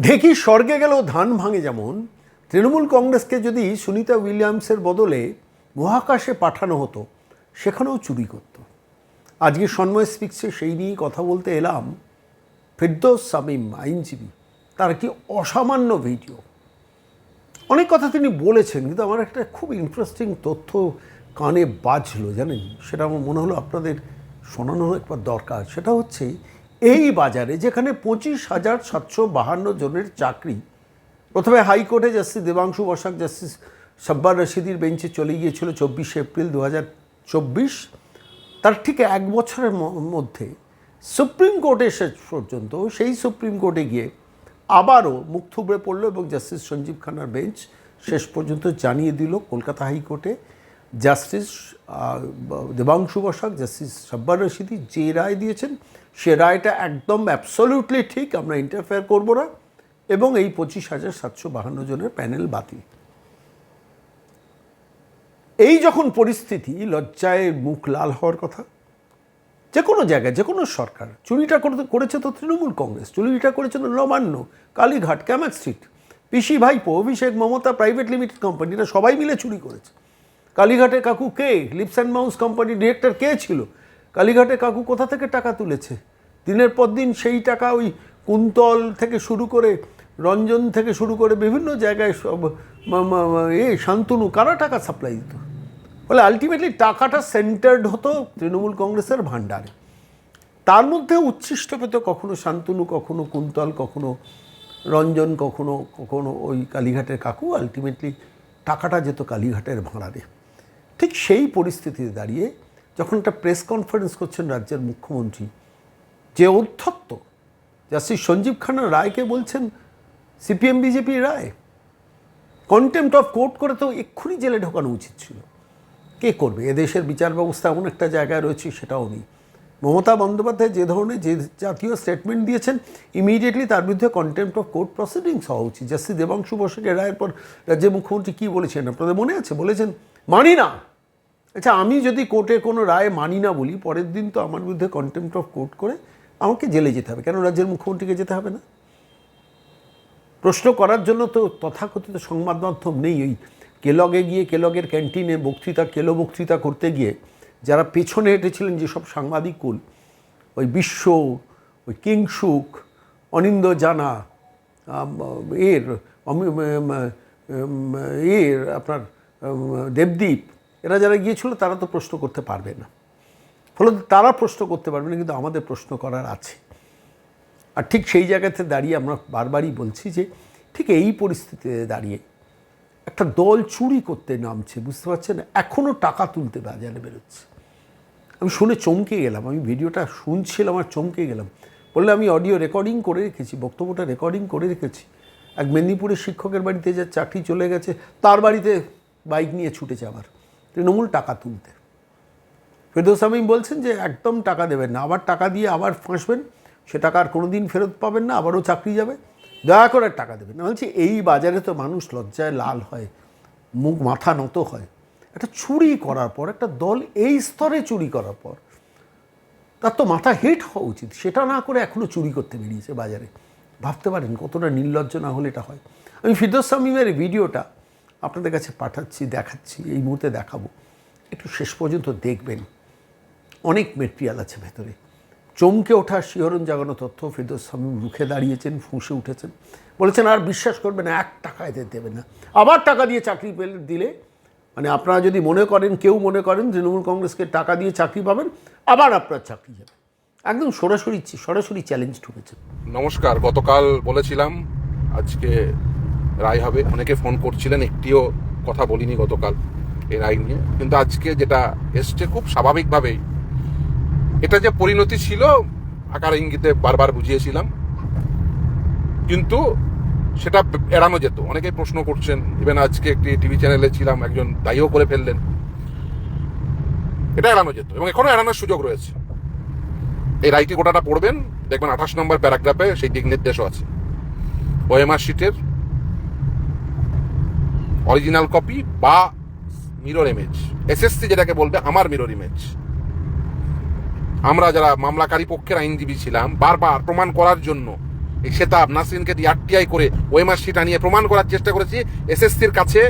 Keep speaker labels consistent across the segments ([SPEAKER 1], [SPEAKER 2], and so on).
[SPEAKER 1] ঢেকি স্বর্গে গেলেও ধান ভাঙে যেমন। তৃণমূল কংগ্রেসকে যদি সুনিতা উইলিয়ামসের বদলে মহাকাশে পাঠানো হতো, সেখানেও চুরি করত। আজকে সন্ময় স্পিক্সে সেই নিয়েই কথা বলতে এলাম। ফিরদৌস সামিম আইনজীবী, তার কি অসামান্য ভিডিও। অনেক কথা তিনি বলেছেন, কিন্তু আমার একটা খুব ইন্টারেস্টিং তথ্য কানে বাজলো, জানেন? সেটা আমার মনে হলো আপনাদের শোনানো একবার দরকার। সেটা হচ্ছে এই বাজারে যেখানে পঁচিশ হাজার সাতশো বাহান্ন জনের চাকরি, প্রথমে হাইকোর্টে জাস্টিস দেবাংশু বসাক, জাস্টিস সাব্বার রশিদির বেঞ্চে চলে গিয়েছিল চব্বিশে এপ্রিল দু হাজার চব্বিশ। তার ঠিক এক বছরের মধ্যে সুপ্রিম কোর্টে শেষ পর্যন্ত সেই সুপ্রিম কোর্টে গিয়ে আবারও মুখ থুবড়ে পড়ল এবং জাস্টিস সঞ্জীব খান্নার বেঞ্চ শেষ পর্যন্ত জানিয়ে দিল কলকাতা হাইকোর্টে জাস্টিস দেবাংশু বসাক, জাস্টিস সাব্বার রশিদি যে রায় দিয়েছেন, সে রায়টা একদম অ্যাবসলিউটলি ঠিক, আমরা ইন্টারফেয়ার করব না, এবং এই পঁচিশ হাজার সাতশো বাহান্ন জনের প্যানেল বাতিল। এই যখন পরিস্থিতি লজ্জায় মুখ লাল হওয়ার কথা, যে কোনো জায়গায়, যে কোনো সরকার, চুরিটা করেছে তো তৃণমূল কংগ্রেস, চুরিটা করেছে তো নবান্ন, কালীঘাট, ক্যামাক স্ট্রিট, পিসি ভাইপো, অভিষেক মমতা প্রাইভেট লিমিটেড কোম্পানিরা সবাই মিলে চুরি করেছে। কালীঘাটের কাকু কে? লিপস অ্যান্ড মাউস কোম্পানির ডিরেক্টর কে ছিল? কালীঘাটের কাকু কোথা থেকে টাকা তুলেছে? দিনের পর দিন সেই টাকা ওই কুন্তল থেকে শুরু করে, রঞ্জন থেকে শুরু করে বিভিন্ন জায়গায় সব এ, শান্তনু, কারা টাকা সাপ্লাই দিত? ফলে আলটিমেটলি টাকাটা সেন্টার্ড হতো তৃণমূল কংগ্রেসের ভাণ্ডারে। তার মধ্যে উচ্ছিষ্ট পেত কখনো শান্তনু, কখনো কুন্তল, কখনো রঞ্জন, কখনো কখনো ওই কালীঘাটের কাকু। আলটিমেটলি টাকাটা যেত কালীঘাটের ভাঁড়ারে। ঠিক সেই পরিস্থিতিতে দাঁড়িয়ে যখন একটা প্রেস কনফারেন্স করছেন রাজ্যের মুখ্যমন্ত্রী, যে অধ্যত্ত জাস্টিস সঞ্জীব খান্না রায়কে বলছেন সিপিএম, বিজেপি রায় কন্টেম্পট অফ কোর্ট করে তো এক্ষুনি জেলে ঢোকানো উচিত ছিল। কে করবে? এদেশের বিচার ব্যবস্থা এমন একটা জায়গায় রয়েছে সেটাও নেই। মমতা বন্দ্যোপাধ্যায় যে ধরনের যে জাতীয় স্টেটমেন্ট দিয়েছেন ইমিডিয়েটলি তার বিরুদ্ধে কন্টেম্পট অফ কোর্ট প্রসিডিংস হওয়া উচিত। জাস্টিস দেবাংশু বসুকে রায়ের পর রাজ্যের মুখ্যমন্ত্রী কী বলেছেন? আপনাদের মনে আছে? বলেছেন, মানি না। আচ্ছা আমি যদি কোর্টের কোনো রায় মানি না বলি পরের দিন তো আমার বিরুদ্ধে কন্টেম্পট অফ কোর্ট করে আমাকে জেলে যেতে হবে। কেন রাজ্যের মুখ্যমন্ত্রীকে যেতে হবে না? প্রশ্ন করার জন্য তো তথাকথিত সংবাদ মাধ্যম নেই। ওই কেলগে গিয়ে কেলগের ক্যান্টিনে বক্তৃতা কেলো বক্তৃতা করতে গিয়ে যারা পেছনে হেঁটেছিলেন যেসব সাংবাদিক কুল ওই বিশ্ব ওই কিংসুক অনিন্দ জানা এর এর আপনার উম, দেবদীপ এরা যারা গিয়েছিল, তারা তো প্রশ্ন করতে পারবে না। ফলে তারা প্রশ্ন করতে পারবে না, কিন্তু আমাদের প্রশ্ন করার আছে। আর ঠিক সেই জায়গাতে দাঁড়িয়ে আমরা বারবারই বলছি যে, ঠিক এই পরিস্থিতিতে দাঁড়িয়ে একটা দল চুরি করতে নামছে, বুঝতে পারছেন? এখনও টাকা তুলতে বাজারে বেরোচ্ছে। আমি শুনে চমকে গেলাম, আমি ভিডিওটা শুনছিলাম আর চমকে গেলাম। বললে আমি অডিও রেকর্ডিং করে রেখেছি, বক্তব্যটা রেকর্ডিং করে রেখেছি। এক মেদিনীপুরের শিক্ষকের বাড়িতে যে চাকরি চলে গেছে, তার বাড়িতে বাইক নিয়ে ছুটেছে আবার তৃণমূল টাকা তুলতে। ফেরদৌস আমিন বলছেন যে একদম টাকা দেবেন না, আবার টাকা দিয়ে আবার ফাঁসবেন, সে টাকা আর কোনো দিন ফেরত পাবেন না, আবারও চাকরি যাবে। দয়া করে টাকা দেবেন না। বলছি, এই বাজারে তো মানুষ লজ্জায় লাল হয়, মুখ মাথা নত হয়। একটা চুরি করার পর, একটা দল এই স্তরে চুরি করার পর, তার তো মাথা হেট হওয়া উচিত। সেটা না করে এখনও চুরি করতে বেরিয়েছে বাজারে। ভাবতে পারেন কতটা নির্লজ্জ না হলে এটা হয়। আমি ফিরদৌস শামীমের ভিডিওটা আপনাদের কাছে পাঠাচ্ছি, দেখাচ্ছি, এই মুহূর্তে দেখাবো। একটু শেষ পর্যন্ত দেখবেন। অনেক মেটেরিয়াল আছে ভেতরে। চমকে ওঠা শিহরণ জাগানো তথ্য ফিরদৌস শামীম রুখে দাঁড়িয়েছেন, ফুঁসে উঠেছেন। বলেছেন, আর বিশ্বাস করবেন না, এক টাকা এদের দেবে না। আবার টাকা দিয়ে চাকরি পেলে, দিলে মানে আপনারা যদি মনে করেন, কেউ মনে করেন তৃণমূল কংগ্রেসকে টাকা দিয়ে চাকরি পাবেন, আবার আপনার চাকরি যাবে। একদম সরাসরি সরাসরি চ্যালেঞ্জ ঢুকেছে।
[SPEAKER 2] নমস্কার, গতকাল বলেছিলাম, আজকে রায় হবে। অনেকে ফোন করছিলেন, একটিও কথা বলিনি গতকাল এই রায় নিয়ে। কিন্তু আজকে যেটা এসছে খুব স্বাভাবিকভাবেই, এটা যে পরিণতি ছিল, আকার ইঙ্গিতে বারবার বুঝিয়েছিলাম। কিন্তু সেটা এড়ানো যেত। অনেকেই প্রশ্ন করছেন ইভেন আজকে একটি টিভি চ্যানেলে ছিলাম, একজন দায়ীও করে ফেললেন। এটা এড়ানো যেত এবং এখনও এড়ানোর সুযোগ রয়েছে। এই রাইটি গোটাটা পড়বেন, দেখবেন আঠাশ নম্বর প্যারাগ্রাফে সেই দিক নির্দেশও আছে। ওএমআর শিটের অরিজিনাল কপি বা মিরর ইমেজ এসএসসি যেটাকে বলবে আমার মিরর ইমেজ আমরা যারা মামলাকারী পক্ষের আইনজীবী ছিলাম, বারবার প্রমাণ করার জন্য এই সেতাব নাসরিনকে দিয়ে আরটিআই করে ওএমআর শিট আনিয়ে প্রমাণ করার চেষ্টা করেছি এসএসসির কাছে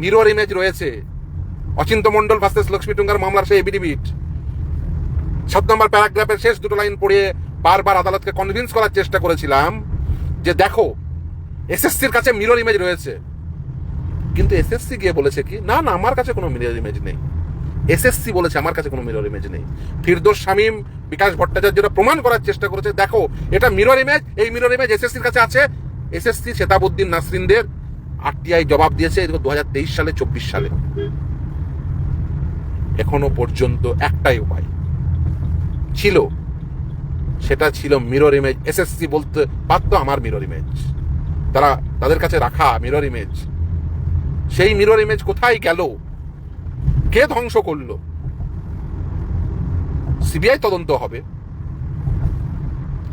[SPEAKER 2] মিরর ইমেজ রয়েছে। অচিন্ত মণ্ডল ভার্সেস লক্ষ্মী টুঙ্গার মামলার সেই এফিডেভিট সাত নম্বর প্যারাগ্রাফের শেষ দুটো লাইন পড়িয়ে বারবার আদালতকে কনভিন্স করার চেষ্টা করেছিলাম যে দেখো এসএসসির কাছে মিরর ইমেজ রয়েছে। কিন্তু এসএসসি গিয়ে বলেছে কি, না না, আমার কাছে কোনো মিরর ইমেজ নেই। এসএসসি বলেছে, আমার কাছে কোনো মিরর ইমেজ নেই। ফিরদোস শামীম, বিকাশ ভট্টাচার্যরা প্রমাণ করার চেষ্টা করেছে, দেখো, এটা মিরর ইমেজ এই মিরর ইমেজ এসএসসির কাছে আছে। এসএসসি শেতাবুদ্দিন নাসরিনদের আরটিআই জবাব দিয়েছে দু হাজার তেইশ সালে, চব্বিশ সালে। এখনও পর্যন্ত একটাই উপায় ছিল, সেটা ছিল মিরর ইমেজ এসএসসি বলতে বাধ্য আমার মিরর ইমেজ তারা তাদের কাছে রাখা মিরর ইমেজ সেই মিরর ইমেজ কোথায় গেল? কে ধ্বংস করল? সিবিআই তদন্ত হবে।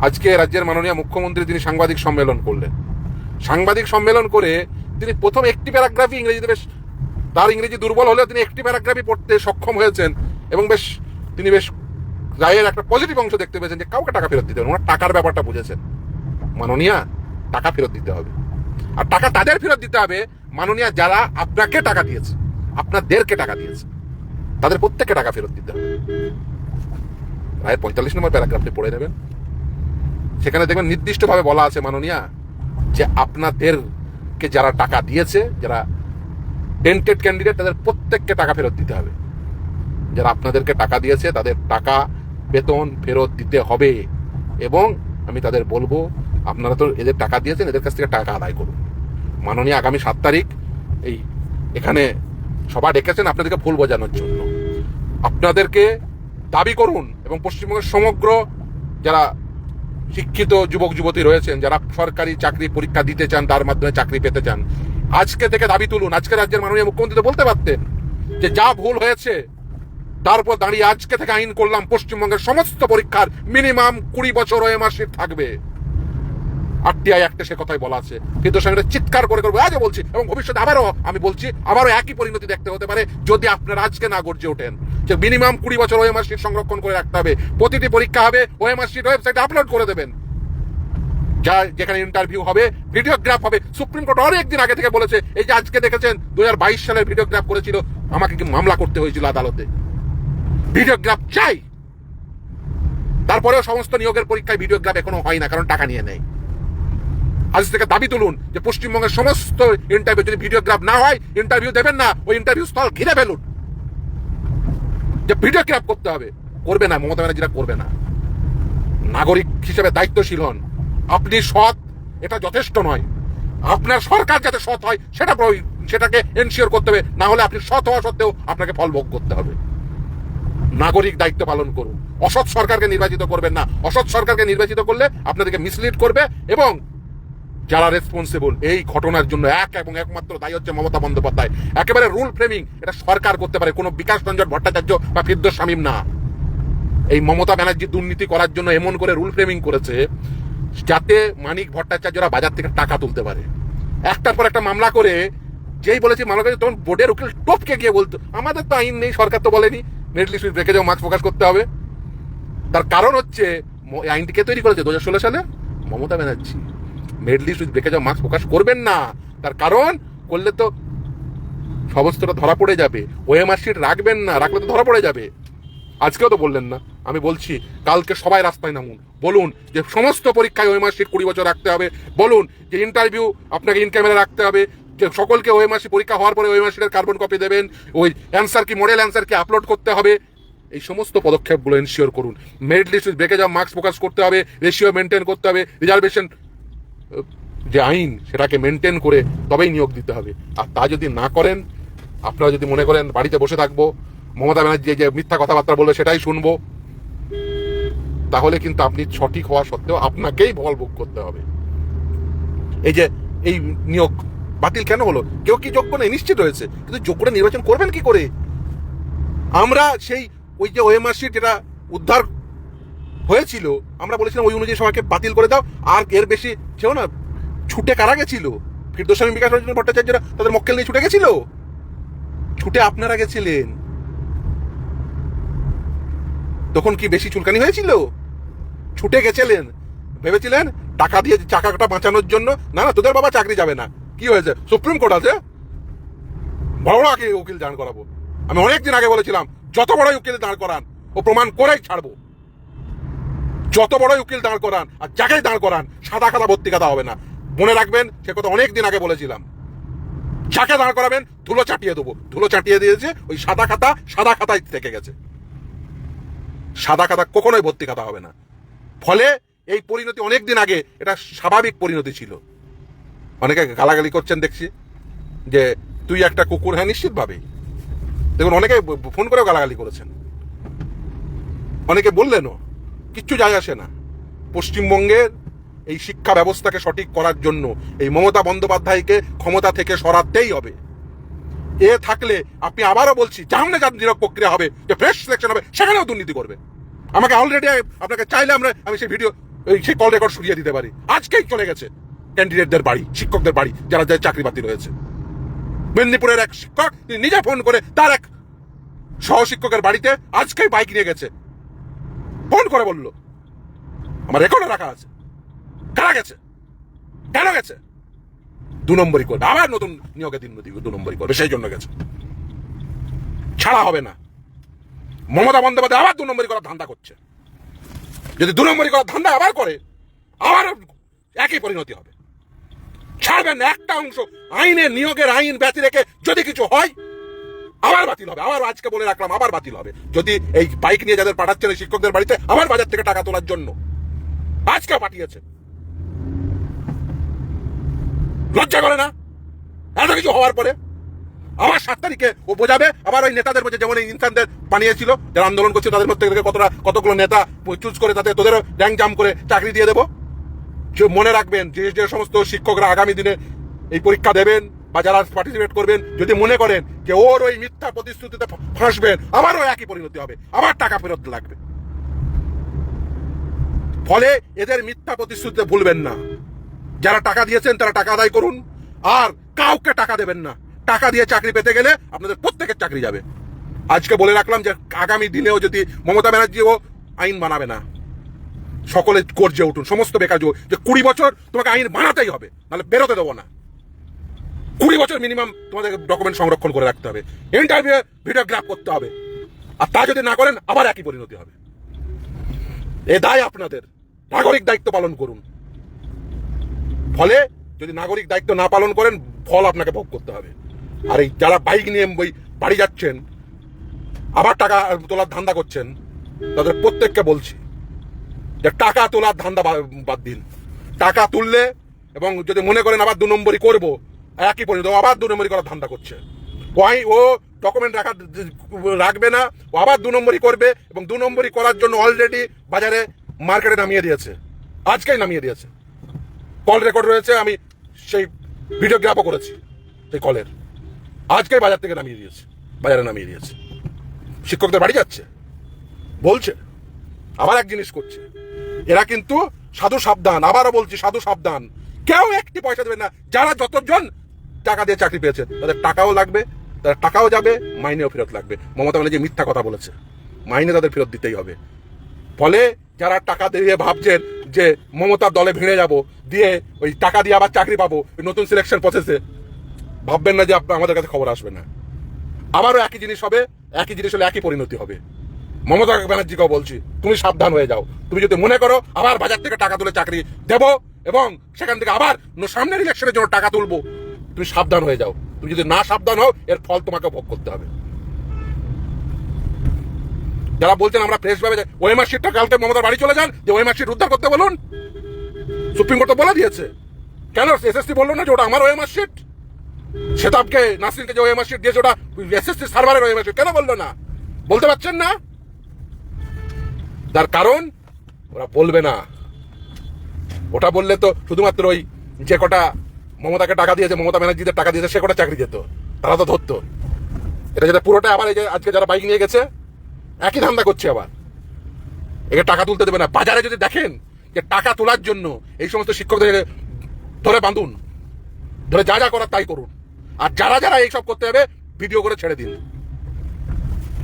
[SPEAKER 2] আজকে রাজ্যের মাননীয় মুখ্যমন্ত্রী তিনি সাংবাদিক সম্মেলন করলেন। সাংবাদিক সম্মেলন করে তিনি প্রথম একটি প্যারাগ্রাফি ইংরেজিতে বেশ তার ইংরেজি দুর্বল হলেও তিনি একটি প্যারাগ্রাফি পড়তে সক্ষম হয়েছেন এবং বেশ তিনি বেশ রায়ের একটা পজিটিভ অংশ দেখতে পেয়েছেন যে কাউকে টাকা ফেরত দিতে হবে। ওনার টাকার ব্যাপারটা বুঝেছেন। মাননীয়া, টাকা ফেরত দিতে হবে। আর টাকা তাদের ফেরত দিতে হবে, মাননীয়া যারা আপনাকে টাকা দিয়েছে, আপনাদেরকে টাকা দিয়েছে, তাদের প্রত্যেককে টাকা ফেরত দিতে হবে। রায়ের পঁয়তাল্লিশ নম্বর প্যারাগ্রাফটি পড়ে নেবেন। সেখানে দেখবেন নির্দিষ্টভাবে বলা আছে, মাননীয়া, যে আপনাদেরকে যারা টাকা দিয়েছে, যারা টেন্টেড ক্যান্ডিডেট তাদের প্রত্যেককে টাকা ফেরত দিতে হবে। যারা আপনাদেরকে টাকা দিয়েছে, তাদের টাকা, বেতন ফেরত দিতে হবে। এবং আমি তাদের বলব আপনারা তো এদের টাকা দিয়েছেন, এদের কাছ থেকে টাকা আদায় করুন। মাননীয় আগামী সাত তারিখ এই এখানে সভা ডেকেছেন আপনাদেরকে ভুল বোঝানোর জন্য। আপনাদেরকে দাবি করুন এবং পশ্চিমবঙ্গের সমগ্র যারা শিক্ষিত যুবক, যুবতী রয়েছেন, যারা সরকারি চাকরি পরীক্ষা দিতে চান, তার মাধ্যমে চাকরি পেতে চান, আজকে থেকে দাবি তুলুন। আজকে রাজ্যের মাননীয় মুখ্যমন্ত্রী তো বলতে পারতেন যে যা ভুল হয়েছে, তারপর দাঁড়িয়ে আজকে থেকে আইন করলাম, পশ্চিমবঙ্গের সমস্ত পরীক্ষার মিনিমাম কুড়ি বছর ওএমআরশিপ থাকবে। আরটিআই একটা সে কথাই বলা আছে। কিন্তু সঙ্গে চিৎকার করে করব, আজও বলছি, এবং ভবিষ্যতে আবারও আমি বলছি, আবারও একই পরিণতি দেখতে হতে পারে যদি আপনারা আজকে না গর্জে ওঠেন। যে মিনিমাম কুড়ি বছর ওএমআর শিট সংরক্ষণ করে রাখতে হবে, প্রতিটি পরীক্ষা হবে ওএমআর শিট ওয়েবসাইটে আপলোড করে দেবেন। যা যেখানে ইন্টারভিউ হবে ভিডিওগ্রাফ হবে সুপ্রিম কোর্ট অনেক দিন আগে থেকে বলেছে, এই যে আজকে দেখেছেন দু হাজার বাইশ সালের ভিডিওগ্রাফ করেছিল, আমাকে কি মামলা করতে হয়েছিল আদালতে? ভিডিওগ্রাফ চাই। তারপরেও সমস্ত নিয়োগের পরীক্ষায় ভিডিওগ্রাফ এখনও হয় না, কারণ টাকা নিয়ে নেয়। আজ থেকে দাবি তুলুন যে পশ্চিমবঙ্গের সমস্ত ইন্টারভিউ যদি ভিডিওগ্রাফ না হয় ইন্টারভিউ দেবেন না, ওই ইন্টারভিউ স্থল ঘিরে ফেলুন। যে ভিডিওগ্রাফ করতে হবে, করবে না, মমতা ব্যানার্জিরা করবে না। নাগরিক হিসেবে দায়িত্বশীল হন। আপনি সৎ, এটা যথেষ্ট নয়। আপনার সরকার যাতে সৎ হয়, সেটা সেটাকে এনশিওর করতে হবে। না হলে আপনি সৎ হওয়া সত্ত্বেও আপনাকে ফল ভোগ করতে হবে। নাগরিক দায়িত্ব পালন করুন। অসৎ সরকারকে নির্বাচিত করবেন না। অসৎ সরকারকে নির্বাচিত করলে আপনাদেরকে মিসলিড করবে এবং যারা রেসপন্সিবল এই ঘটনার জন্য এক এবং একমাত্র দায়ী হচ্ছে মমতা বন্দ্যোপাধ্যায়। একেবারে রুল ফ্রেমিং এটা সরকার করতে পারে। কোনো বিকাশ রঞ্জন ভট্টাচার্য বা ফিরদোস শামীম না। এই মমতা ব্যানার্জি দুর্নীতি করার জন্য এমন করে রুল ফ্রেমিং করেছে যাতে মানিক ভট্টাচার্যরা বাজার থেকে টাকা তুলতে পারে। একটার পর একটা মামলা করে যেই বলেছি, মামলা করে তখন বোর্ডের উকিল টপকে গিয়ে বলতো, আমাদের তো আইন নেই, সরকার তো বলেনি। মেরিট লিস্ট রেখে যাও মার্কস প্রকাশ করতে হবে। তার কারণ হচ্ছে, ম- এই আইনটি কে তৈরি করেছে? দু হাজার ষোলো সালে মমতা ব্যানার্জি। মেরিট লিস্ট ব্রেকে যাও মার্কস প্রকাশ করবেন না। তার কারণ, করলে তো সমস্তটা ধরা পড়ে যাবে। ওএমআর রাখবেন না, রাখলে তো ধরা পড়ে যাবে। আজকেও তো বললেন না। আমি বলছি, কালকে সবাই রাস্তায় নামুন। বলুন যে সমস্ত পরীক্ষায় ওএমআর শিট কুড়ি বছর রাখতে হবে। বলুন যে ইন্টারভিউ আপনাকে ইন ক্যামেরা রাখতে হবে। যে সকলকে ওএমআর পরীক্ষা হওয়ার পরে ওএমআর শিটের কার্বন কপি দেবেন। ওই অ্যান্সার কি মডেল অ্যান্সার কি আপলোড করতে হবে। এই সমস্ত পদক্ষেপগুলো এনশিওর করুন। মেরিট লিস্ট ব্রেকে যাওয়া মার্কস প্রকাশ করতে হবে। রেশিও মেনটেন করতে হবে। রিজার্ভেশন যে আইন সেটাকে মেনটেন করে তবেই নিয়োগ দিতে হবে। আর তা যদি না করেন, আপনারা যদি মনে করেন বাড়িতে বসে থাকব, মমতা ব্যানার্জি যে মিথ্যা কথাবার্তা বলবে সেটাই শুনব, তাহলে কিন্তু আপনি সঠিক হওয়া সত্ত্বেও আপনাকেই বল ভোগ করতে হবে। এই যে এই নিয়োগ বাতিল কেন হলো? কেউ কি যোগ্য নেই? নিশ্চিত রয়েছে কিন্তু যোগ্যটা নির্বাচন করবেন কি করে? আমরা সেই ওই যে ওএমআর যেটা উদ্ধার হয়েছিল, আমরা বলেছিলাম ওই অনুযায়ী সবাইকে বাতিল করে দাও, আর এর বেশি কেউ না, ছুটে কারা গেছিল? ফিরদোস্বামী বিকাশ রঞ্জন ভট্টাচার্যরা তাদের মক্কেল নিয়ে ছুটে গেছিল? ছুটে আপনারা গেছিলেন। তখন কি বেশি চুলকানি হয়েছিল? ছুটে গেছিলেন। ভেবেছিলেন, টাকা দিয়ে চাকাটা বাঁচানোর জন্য, না না, তোদের বাবা চাকরি যাবে না। কি হয়েছে? সুপ্রিম কোর্ট আছে? বড় বড় আগে উকিল দাঁড় করাবো। আমি অনেকদিন আগে বলেছিলাম, যত বড় উকিল দাঁড় করান, ও প্রমাণ করেই ছাড়বো। যত বড় উকিল দাঁড় করান, আর যাকেই দাঁড় করান, সাদা খাতা ভর্তি খাতা হবে না। মনে রাখবেন, সে কথা অনেক দিন আগে বলেছিলাম। যাকে দাঁড় করাবেন, ধুলো চাটিয়ে দেবো। ধুলো চাটিয়ে দিয়েছে, ওই সাদা খাতা সাদা খাতায় থেকে গেছে। সাদা খাতা কখনোই ভর্তি খাতা হবে না। ফলে এই পরিণতি অনেক দিন আগে, এটা স্বাভাবিক পরিণতি ছিল। অনেকে গালাগালি করছেন দেখছি, যে তুই একটা কুকুর হ্যাঁ নিশ্চিতভাবেই। দেখুন, অনেকে ফোন করেও গালাগালি করেছেন। অনেকে বললেনও কিচ্ছু যায় আসে না। পশ্চিমবঙ্গের এই শিক্ষা ব্যবস্থাকে সঠিক করার জন্য এই মমতা বন্দ্যোপাধ্যায়কে ক্ষমতা থেকে সরাতেই হবে। এ থাকলে আপনি আবারও বলছি সামনে যার নিরব প্রক্রিয়া হবে, যে ফ্রেশ সিলেকশন হবে, সেখানেও দুর্নীতি করবে। আমাকে অলরেডি আপনাকে চাইলে আমরা আমি সেই ভিডিও সেই কল রেকর্ড সরিয়ে দিতে পারি। আজকেই চলে গেছে ক্যান্ডিডেটদের বাড়ি, শিক্ষকদের বাড়ি, যারা যারা চাকরি বাতিল হয়েছে মেদিনীপুরের এক শিক্ষক, তিনি নিজে ফোন করে তার এক সহশিক্ষকের বাড়িতে আজকেই বাইক নিয়ে গেছে। ফোন করে বলল। আমার রেকর্ডে রাখা আছে। কারা গেছে? কেন গেছে? দু নম্বরই করবে আবার নতুন নিয়োগের দিন দু নম্বরই করবে সেই জন্য গেছে। ছাড়া হবে না। মমতা বন্দ্যোপাধ্যায় আবার দু নম্বরই করার ধান্দা করছে। যদি দু নম্বরই করার ধান্দা আবার করে আবার একই পরিণতি হবে। ছাড়বেন একটা অংশ আইনের নিয়োগের আইন ব্যতি রেখে যদি কিছু হয় আবার বাতিল হবে, আবার আজকে বলে রাখলাম, আবার বাতিল হবে। যদি এই বাইক নিয়ে যাদের পাঠাচ্ছেন এই শিক্ষকদের বাড়িতে, আবার বাজার থেকে টাকা তোলার জন্য। আজকে পাঠিয়েছে। লজ্জা করে না? এত কিছু হওয়ার পরে? আবার সাত তারিখে ও বোঝাবে, আবার ওই নেতাদের মধ্যে যেমন এই ইনসানদের বানিয়েছিল যারা আন্দোলন করছে তাদের মধ্যে থেকে কতটা, কতগুলো নেতা চুজ করে তাদের তোদেরও র্যাঙ্ক জাম করে চাকরি দিয়ে দেবো? মনে রাখবেন, যে যে সমস্ত শিক্ষকরা আগামী দিনে এই পরীক্ষা দেবেন বা যারা পার্টিসিপেট করবেন, যদি মনে করেন যে ওর ওই মিথ্যা প্রতিশ্রুতিতে ফাঁসবেন, আবারও একই পরিণতি হবে, আবার টাকা ফেরত লাগবে। ফলে এদের মিথ্যা প্রতিশ্রুতিতে ভুলবেন না। যারা টাকা দিয়েছেন, তারা টাকা আদায় করুন। আর কাউকে টাকা দেবেন না। টাকা দিয়ে চাকরি পেতে গেলে আপনাদের প্রত্যেকের চাকরি যাবে। আজকে বলে রাখলাম যে, আগামী দিনেও যদি মমতা ব্যানার্জিও আইন বানাবে না, সকলে গর্জে উঠুন, সমস্ত বেকার যে কুড়ি বছর তোমাকে আইন বানাতেই হবে, নাহলে বেরোতে দেবো না। কুড়ি বছর মিনিমাম তোমাদের ডকুমেন্ট সংরক্ষণ করে রাখতে হবে। ইন্টারভিউ ভিডিওগ্রাফ করতে হবে। আর তা যদি না করেন, আবার একই পরিণতি হবে। এ দায় আপনাদের। নাগরিক দায়িত্ব পালন করুন। ফলে যদি নাগরিক দায়িত্ব না পালন করেন, ফল আপনাকে ভোগ করতে হবে। আর এই যারা বাইক নিয়ে ওই বাড়ি যাচ্ছেন, আবার টাকা তোলার ধান্দা করছেন, তাদের প্রত্যেককে বলছি যে টাকা তোলার ধান্দা বাদ দিন। টাকা তুললে এবং যদি মনে করেন আবার দু নম্বরই করব একই পরিণত আবার দু নম্বরই করার ধান্দা করছে। আই- ও ডকুমেন্ট রাখা, রাখবে না, ও আবার দু নম্বরই করবে এবং দু নম্বরই করার জন্য অলরেডি বাজারে মার্কেটে নামিয়ে দিয়েছে। আজকেই নামিয়ে দিয়েছে। কল রেকর্ড রয়েছে, আমি সেই ভিডিওগ্রাফও করেছি, সেই কলের আজকেই বাজার থেকে নামিয়ে দিয়েছে, বাজারে নামিয়ে দিয়েছে। শিক্ষকদের বাড়ি যাচ্ছে, বলছে, আবার এক জিনিস করছে। এরা কিন্তু সাধু সাবধান, আবারও বলছি, সাধু সাবধান। কেউ একটি পয়সা দেবে না, যারা যতজন টাকা দিয়ে চাকরি পেয়েছে, তাদের টাকাও লাগবে, তাদের টাকাও যাবে, মাইনেও ফেরত লাগবে। মমতা ব্যানার্জি মিথ্যা কথা বলেছে। মাইনে তাদের ফেরত দিতেই হবে। ফলে যারা টাকা দিয়ে ভাবছেন যে মমতার দলে ভিড়ে যাব, দিয়ে ওই টাকা দিয়ে আবার চাকরি পাবো নতুন সিলেকশন প্রসেসে ভাববেন না যে আমাদের কাছে খবর আসবে না। আবারও একই জিনিস হবে, একই জিনিস হলে একই পরিণতি হবে। মমতা ব্যানার্জিকেও বলছি, তুমি সাবধান হয়ে যাও। তুমি যদি মনে করো, আবার বাজার থেকে টাকা তুলে চাকরি দেব, এবং সেখান থেকে আবার সামনের ইলেকশনের জন্য টাকা তুলবো তুমি সাবধান হয়ে যাও। তুমি যদি না সাবধান হও, এর ফল তোমাকে ভোগ করতে হবে। যারা বলছেন আমরা ফ্রেশ ভাবে ওএমআর শিটটা কালকে মমতার বাড়ি চলে যান, যে ওএমআর শিট উদ্ধার করতে বলুন। সুপ্রিম কোর্ট তো বলে দিয়েছে। কেন এসএসসি বলল না যে ওটা আমার ওএমআর শিট সেতাবকে নাসিরকে যে ওএমআর শিট দিয়েছে, ওটা এসএসসি সার্ভারের ওএমআর শিট কেন বলল না? বলতে পারছেন না? তার কারণ, ওরা বলবে না। ওটা বললে তো শুধুমাত্র ওই যে কটা মমতাকে টাকা দিয়েছে, মমতা ব্যানার্জিদের টাকা দিয়েছে, সে কটা চাকরি যেত? তারা তো ধরতো। এটা যেটা পুরোটা আবার এই যে আজকে যারা বাইক নিয়ে গেছে, একই ধান্দা করছে আবার। একে টাকা তুলতে দেবে না। বাজারে যদি দেখেন যে টাকা তোলার জন্য এই সমস্ত শিক্ষকদের ধরে বাঁধুন, ধরে যা যা করার তাই করুন। আর যারা যারা এইসব করতে হবে ভিডিও করে ছেড়ে দিন।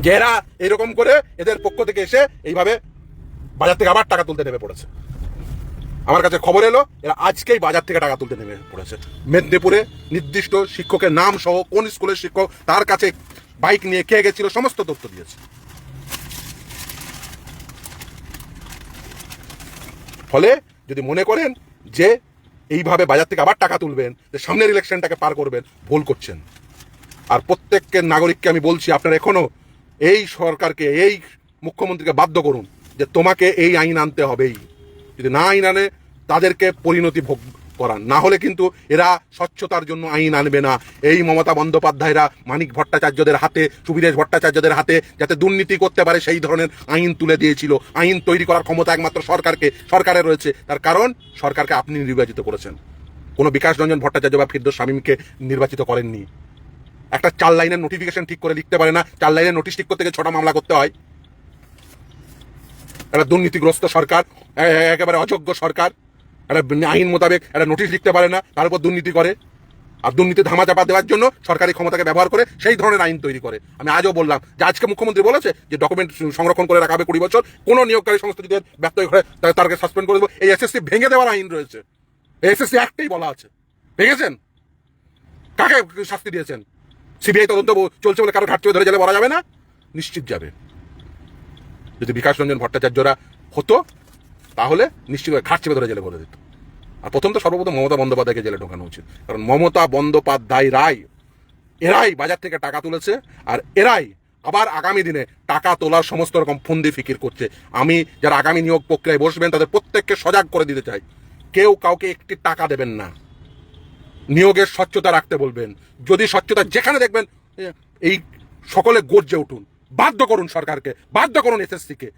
[SPEAKER 2] যে এরা এরকম করে এদের পক্ষ থেকে এসে এইভাবে বাজার থেকে আবার টাকা তুলতে নেমে পড়েছে। আমার কাছে খবর এলো, এরা আজকেই বাজার থেকে টাকা তুলতে নেমে পড়েছে। মেদিনীপুরে নির্দিষ্ট শিক্ষকের নাম সহ কোন স্কুলের শিক্ষক, তার কাছে বাইক নিয়ে কে গেছিল, সমস্ত তথ্য দিয়েছে। ফলে যদি মনে করেন যে এইভাবে বাজার থেকে আবার টাকা তুলবেন, যে সামনের ইলেকশনটাকে পার করবেন, ভুল করছেন। আর প্রত্যেককে নাগরিককে আমি বলছি, আপনারা এখনও এই সরকারকে, এই মুখ্যমন্ত্রীকে বাধ্য করুন যে তোমাকে এই আইন আনতে হবেই। যদি না আইন আনে, তাদেরকে পরিণতি ভোগ করান। না হলে কিন্তু এরা স্বচ্ছতার জন্য আইন আনবে না। এই মমতা বন্দ্যোপাধ্যায়রা মানিক ভট্টাচার্যদের হাতে, সুবিরেশ ভট্টাচার্যদের হাতে যাতে দুর্নীতি করতে পারে, সেই ধরনের আইন তুলে দিয়েছিল। আইন তৈরি করার ক্ষমতা একমাত্র সরকারকে সরকারের রয়েছে। তার কারণ, সরকারকে আপনি নির্বাচিত করেছেন। কোনো বিকাশ রঞ্জন ভট্টাচার্য বা ফিরদোস শামীমকে নির্বাচিত করেননি। একটা চার লাইনের নোটিফিকেশন ঠিক করে লিখতে পারে না। চার লাইনের নোটিশ ঠিক করতে গিয়ে ছটা মামলা করতে হয়। একটা দুর্নীতিগ্রস্ত সরকার একেবারে অযোগ্য সরকার। একটা আইন মোতাবেক একটা নোটিশ লিখতে পারে না, তার উপর দুর্নীতি করে। আর দুর্নীতি ধামাচাপা দেওয়ার জন্য সরকারি ক্ষমতাকে ব্যবহার করে সেই ধরনের আইন তৈরি করে। আমি আজও বললাম যে আজকে মুখ্যমন্ত্রী বলেছে যে ডকুমেন্ট সংরক্ষণ করে রাখা হবে কুড়ি বছর, কোনো নিয়োগকারী সংস্থা যদি ব্যর্থ করে তাকে সাসপেন্ড করে দেবো। এই এসএসসি ভেঙে দেওয়ার আইন রয়েছে। এসএসসি একটাই বলা আছে। ভেঙেছেন? কাকে শাস্তি দিয়েছেন? সিবিআই তদন্ত চলছে বলে কারও ঘাট চেপে ধরে জেলে বলা যাবে না? নিশ্চিত যাবে। যদি বিকাশ রঞ্জন ভট্টাচার্যরা হতো, তাহলে নিশ্চিত ঘাট চেপে ধরে জেলে ভরে দিত। আর প্রথম তো সর্বপ্রথম মমতা বন্দ্যোপাধ্যায়কে জেলে ঢোকানো উচিত। কারণ মমতা বন্দ্যোপাধ্যায় রায়, এরাই বাজার থেকে টাকা তুলেছে, আর এরাই আবার আগামী দিনে টাকা তোলার সমস্ত রকম ফন্দি ফিকির করছে। আমি যারা আগামী নিয়োগ প্রক্রিয়ায় বসবেন, তাদের প্রত্যেককে সজাগ করে দিতে চাই। কেউ কাউকে একটি টাকা দেবেন না। নিয়োগের স্বচ্ছতা রাখতে বলবেন। যদি স্বচ্ছতা যেখানে দেখবেন এই সকলে গর্জে উঠুন। বাধ্য করুন সরকারকে, বাধ্য করুন এসএসসিকে,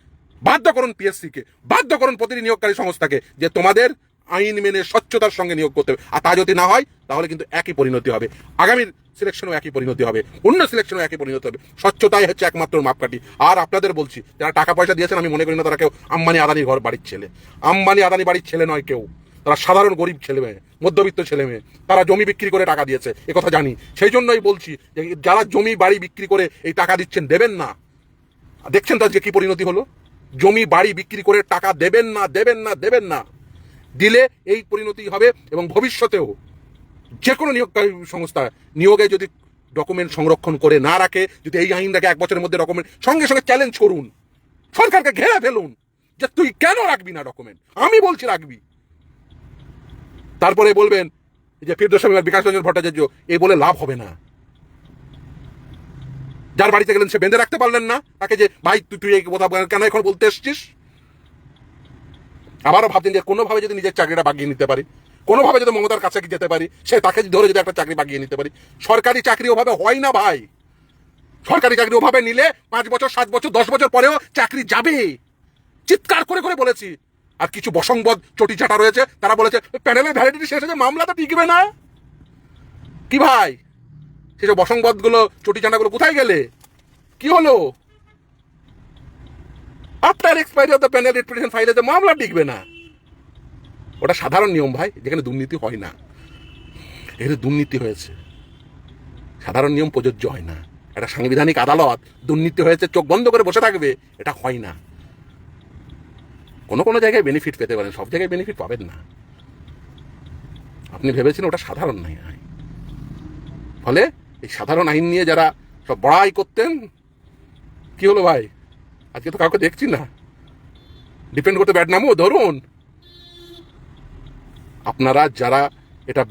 [SPEAKER 2] বাধ্য করুন পিএসসিকে, বাধ্য করুন প্রতিটি নিয়োগকারী সংস্থাকে যে তোমাদের আইন মেনে স্বচ্ছতার সঙ্গে নিয়োগ করতে হবে। আর তা যদি না হয়, তাহলে কিন্তু একই পরিণতি হবে। আগামীর সিলেকশনও একই পরিণতি হবে। অন্য সিলেকশনও একই পরিণতি হবে। স্বচ্ছতাই হচ্ছে একমাত্র মাপকাঠি। আর আপনাদের বলছি, যারা টাকা পয়সা দিয়েছেন, আমি মনে করি না তারা কেউ আম্বানি আদানি ঘর বাড়ির ছেলে। আম্বানি আদানি বাড়ির ছেলে নয় কেউ। তারা সাধারণ গরিব ছেলে মেয়ে। মধ্যবিত্ত ছেলে মেয়ে, তারা জমি বিক্রি করে টাকা দিয়েছে, এ কথা জানি। সেই জন্যই বলছি যে যারা জমি বাড়ি বিক্রি করে এই টাকা দিচ্ছেন, দেবেন না। দেখছেন তো আজকে কি পরিণতি হলো? জমি বাড়ি বিক্রি করে টাকা দেবেন না দেবেন না দেবেন না। দিলে এই পরিণতি হবে এবং ভবিষ্যতেও যে কোনো নিয়োগকারী সংস্থা নিয়োগে যদি ডকুমেন্ট সংরক্ষণ করে না রাখে, যদি এই আইনটাকে এক বছরের মধ্যে ডকুমেন্ট, সঙ্গে সঙ্গে চ্যালেঞ্জ করুন। সরকারকে ঘেরে ফেলুন যে তুই কেন রাখবি না ডকুমেন্ট? আমি বলছি রাখবি। তারপরে বলবেন যে ফিরদোস বিকাশ রঞ্জন ভট্টাচার্য, এ বলে লাভ হবে না। যার বাড়িতে গেলেন সে বেঁধে রাখতে পারলেন না। তাকে যে, ভাই, তুই তুই এই কেন এখন বলতে এসছিস? আবারও ভাবছেন যে কোনোভাবে যদি নিজের চাকরিটা বাগিয়ে নিতে পারি, কোনোভাবে যদি মমতার কাছে যেতে পারি, সে তাকে ধরে যদি একটা চাকরি বাগিয়ে নিতে পারি। সরকারি চাকরি ওভাবে হয় না, ভাই। সরকারি চাকরি ওভাবে নিলে পাঁচ বছর, সাত বছর, দশ বছর পরেও চাকরি যাবে। চিৎকার করে করে বলেছি। আর কিছু বসংবদ চটি চাটা রয়েছে, তারা বলেছে প্যানেলের ভ্যালিডিটি শেষ হয়েছে, মামলা তো টিকবে না। কি ভাই? সেসব বসংবদগুলো, চটি চাটাগুলো কোথায় গেলে? কি হলো? After expiry of the panel represent ফাইলে মামলা টিকবে না। ওটা সাধারণ নিয়ম ভাই, যেখানে দুর্নীতি হয় না। এখানে দুর্নীতি হয়েছে। সাধারণ নিয়ম প্রযোজ্য হয় না। একটা সাংবিধানিক আদালত দুর্নীতি হয়েছে, চোখ বন্ধ করে বসে থাকবে, এটা হয় না। কোনো কোনো জায়গায় বেনিফিট পেতে পারেন, সব জায়গায় বেনিফিট পাবেন না। আপনি ভেবেছেন ওটা সাধারণ নাই আইন ফলে এই সাধারণ আইন নিয়ে যারা সব বড়াই করতেন, কি হলো ভাই? আজকে তো কাউকে দেখছি না। ডিপেন্ড করতে ব্যাট নামও, ধরুন। আপনারা যারা এটা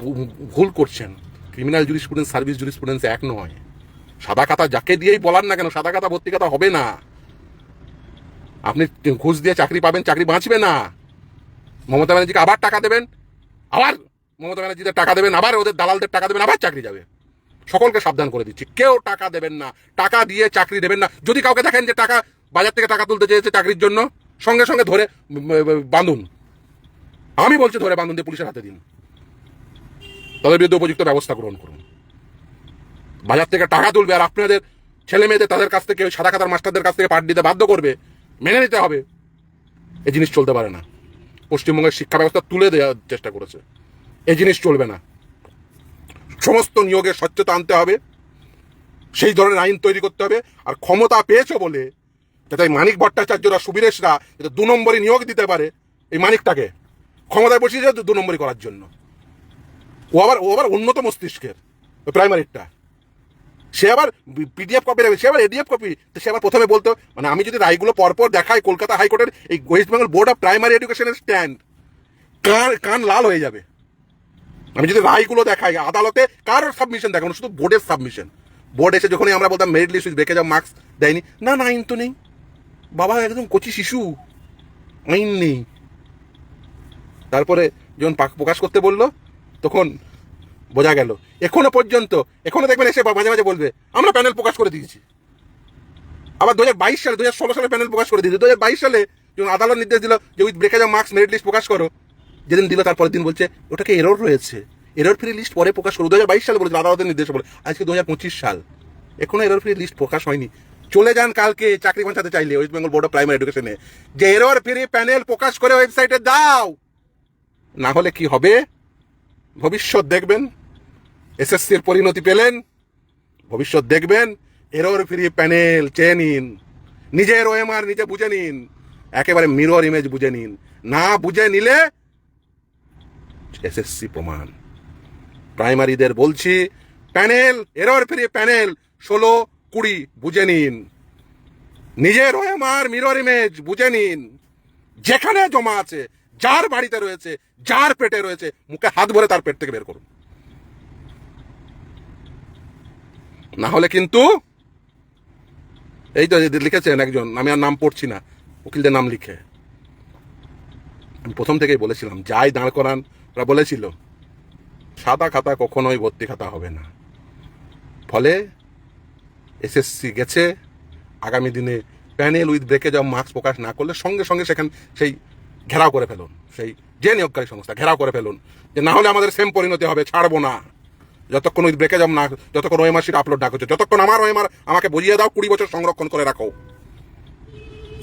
[SPEAKER 2] ভুল করছেন ক্রিমিনাল জুরিস্প্রুডেন্স সার্ভিস জুরিস্প্রুডেন্স এক নয়। সাদা খাতা যাকে দিয়েই বলার না কেন, সাদা খাতা ভর্তি খাতা হবে না। আপনি ঘুষ দিয়ে চাকরি পাবেন, চাকরি বাঁচবে না। মমতা ব্যানার্জিকে আবার টাকা দেবেন, আবার মমতা ব্যানার্জিদের টাকা দেবেন, আবার ওদের দালালদের টাকা দেবেন, আবার চাকরি যাবে। সকলকে সাবধান করে দিচ্ছি, কেউ টাকা দেবেন না, টাকা দিয়ে চাকরি দেবেন না। যদি কাউকে দেখেন যে টাকা, বাজার থেকে টাকা তুলতে চেয়েছে চাকরির জন্য, সঙ্গে সঙ্গে ধরে বাঁধুন। আমি বলছি ধরে বাঁধুন দিয়ে পুলিশের হাতে দিন। তাদের বিরুদ্ধে উপযুক্ত ব্যবস্থা গ্রহণ করুন। বাজার থেকে টাকা তুলবে আর আপনাদের ছেলে মেয়েদের তাদের কাছ থেকে, সাদা খাতার মাস্টারদের কাছ থেকে পাঠ দিতে বাধ্য করবে। মেনে নিতে হবে। এই জিনিস চলতে পারে না। পশ্চিমবঙ্গের শিক্ষা ব্যবস্থা তুলে দেওয়ার চেষ্টা করেছে। এই জিনিস চলবে না। সমস্ত নিয়োগে স্বচ্ছতা আনতে হবে। সেই ধরনের আইন তৈরি করতে হবে। আর ক্ষমতা পেয়েছ বলে যাতে মানিক ভট্টাচার্যরা, সুবীরেশরা যাতে দু নম্বরে নিয়োগ দিতে পারে এই মানিকটাকে, ক্ষমতায় বসিয়েছে দু নম্বরই করার জন্য। ও আবার ও আবার উন্নত মস্তিষ্কের প্রাইমারিটা সে আবার পিডিএফ কপি রাখবে, সে আবার এডিএফ কপি তো সে আবার প্রথমে বলতো মানে আমি যদি রায়গুলো পরপর দেখাই কলকাতা হাইকোর্টের এই west Bengal board of primary এডুকেশনের স্ট্যান্ড কান কান লাল হয়ে যাবে? আমি যদি রায়গুলো দেখাই, আদালতে কার সাবমিশন দেখানো শুধু বোর্ডের সাবমিশন বোর্ড এসে যখনই আমরা বলতাম মেরিট লিস্ট বেঁকে যাও মার্কস দেয়নি। না না, আইন তো নেই। বাবা, একদম কচি শিশু। আইন নেই। তারপরে যখন প্রকাশ করতে বলল, তখন বোঝা গেল। এখনও পর্যন্ত, এখনও দেখবেন এসে মাঝে মাঝে বলবে, আমরা প্যানেল প্রকাশ করে দিয়েছি। আবার দু হাজার বাইশ সালে দু হাজার ষোলো সালে প্যানেল প্রকাশ করে দিয়েছে। দু হাজার বাইশ সালে যখন আদালত নির্দেশ দিল যে with breakage marks merit list প্রকাশ করো, যেদিন দিল তারপরের দিন বলছে, ওটাকে এরর রয়েছে। এরর ফ্রি লিস্ট পরে প্রকাশ করো। দু হাজার বাইশ সালে বলেছে আদালতের নির্দেশ বলে, আজকে দু হাজার পঁচিশ সাল। এখনও এরর ফ্রি লিস্ট প্রকাশ হয়নি। চলে যান কালকে চাকরি বাঁচাতে চাইলে west Bengal board of primary এডুকেশনে যে এরর ফ্রি প্যানেল প্রকাশ করে ওয়েবসাইটে দাও। না হলে কি হবে? ভবিষ্যৎ দেখবেন। এসএসসির পরিণতি পেলেন, ভবিষ্যৎ দেখবেন, এরর ফ্রি প্যানেল চেয়ে নিন, নিজের ওএমআর নিজে বুঝে নিন, একেবারে মিরর ইমেজ বুঝে নিন, না বুঝে নিলে এসএসসি প্রমাণ। প্রাইমারিদের বলছি, প্যানেল, এরর ফ্রি প্যানেল, ষোলো, কুড়ি, বুঝে নিন, নিজের ওএমআর মিরর ইমেজ বুঝে নিন, যেখানে জমা আছে, যার বাড়িতে রয়েছে, যার পেটে রয়েছে, মুখে হাত ভরে তার পেট থেকে বের করুন। না হলে কিন্তু এই তো লিখেছেন একজন, আমি আর নাম পড়ছি না, উকিলদের নাম লিখে। আমি প্রথম থেকেই বলেছিলাম, যাই দাঁড় করান, ওরা বলেছিল, সাদা খাতা কখনোই ভর্তি খাতা হবে না। ফলে এসএসসি গেছে, আগামী দিনে panel with breakage of marks প্রকাশ না করলে সঙ্গে সঙ্গে সেখান, সেই ঘেরাও করে ফেলুন, সেই যে নিয়োগকারী সংস্থা, ঘেরাও করে ফেলুন, যে না হলে আমাদের সেম পরিণতি হবে, ছাড়বো না। যতক্ষণ উইথ ব্রেকেজ অফ না, যতক্ষণ ওএমআর আপলোড না করছে, যতক্ষণ আমার ওএমআর আমাকে বুঝিয়ে দাও কুড়ি বছর সংরক্ষণ করে রাখো।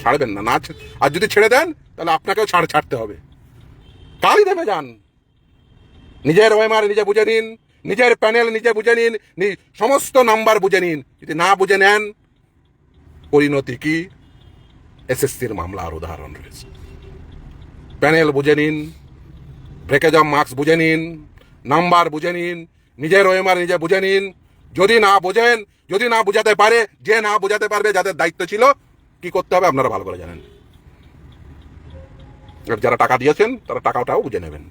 [SPEAKER 2] ছাড়বেন না। না আর যদি ছেড়ে দেন, তাহলে আপনাকেও ছাড় ছাড়তে হবে। কালই দেবে যান। নিজের ওএমআর নিজে বুঝে নিন, নিজের প্যানেল নিজে বুঝে নিন সমস্ত নাম্বার বুঝে নিন। যদি না বুঝে নেন, পরিণতি কি? এসএসসির মামলার উদাহরণ রয়েছে। প্যানেল বুঝে নিন ব্রেকেজ অফ মার্কস বুঝে নিন নাম্বার বুঝে নিন নিজের ওএমআর নিজে বুঝে নিন। যদি না বোঝেন, যদি না বোঝাতে পারে, যে না বোঝাতে পারবে, যাদের দায়িত্ব ছিল, কি করতে হবে আপনারা ভালো করে জানেন। যারা টাকা দিয়েছেন, তারা টাকাটাও বুঝে নেবেন।